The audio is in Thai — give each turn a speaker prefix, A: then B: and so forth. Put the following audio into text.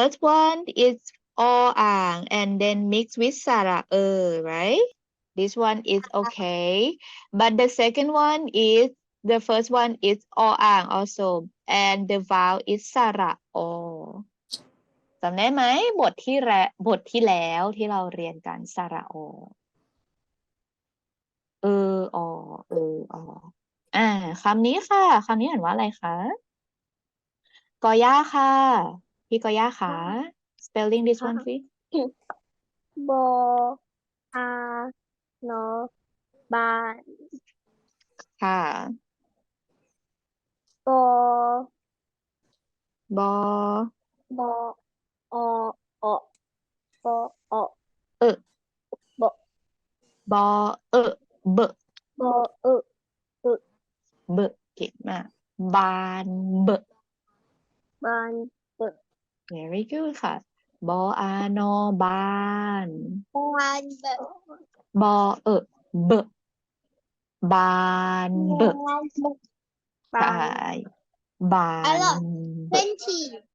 A: first one is all ang and then mix with sara e, right? this one is okay but the second one is the first one is all ang also and the vowel is sara o จำได้ไหมบทที่แรบทที่แล้วที่เราเรียนกันสระโอ เอออเอออออ่าคำนี้ค่ะคำนี้อ่านว่าอะไรคะกอย่าค่ะ พี่กอย่าค่ะ spelling this one please
B: บออาโนบาน
A: ค่ะ
B: บอบ
A: อ
B: บออออบออ
A: เออ
B: บอบ
A: อเออเบะ
B: บอเออ
A: เบะเก่งมากบานเบะ
B: บาน
A: very good ค่ะ บออานอบาน
B: บานเบอบ
A: อเออเบะบานเบะ
B: บานเบอบา
A: ใช่
B: น
A: บา
B: อร่อย
A: นเบ
B: เป็
A: อะ
B: นฉี่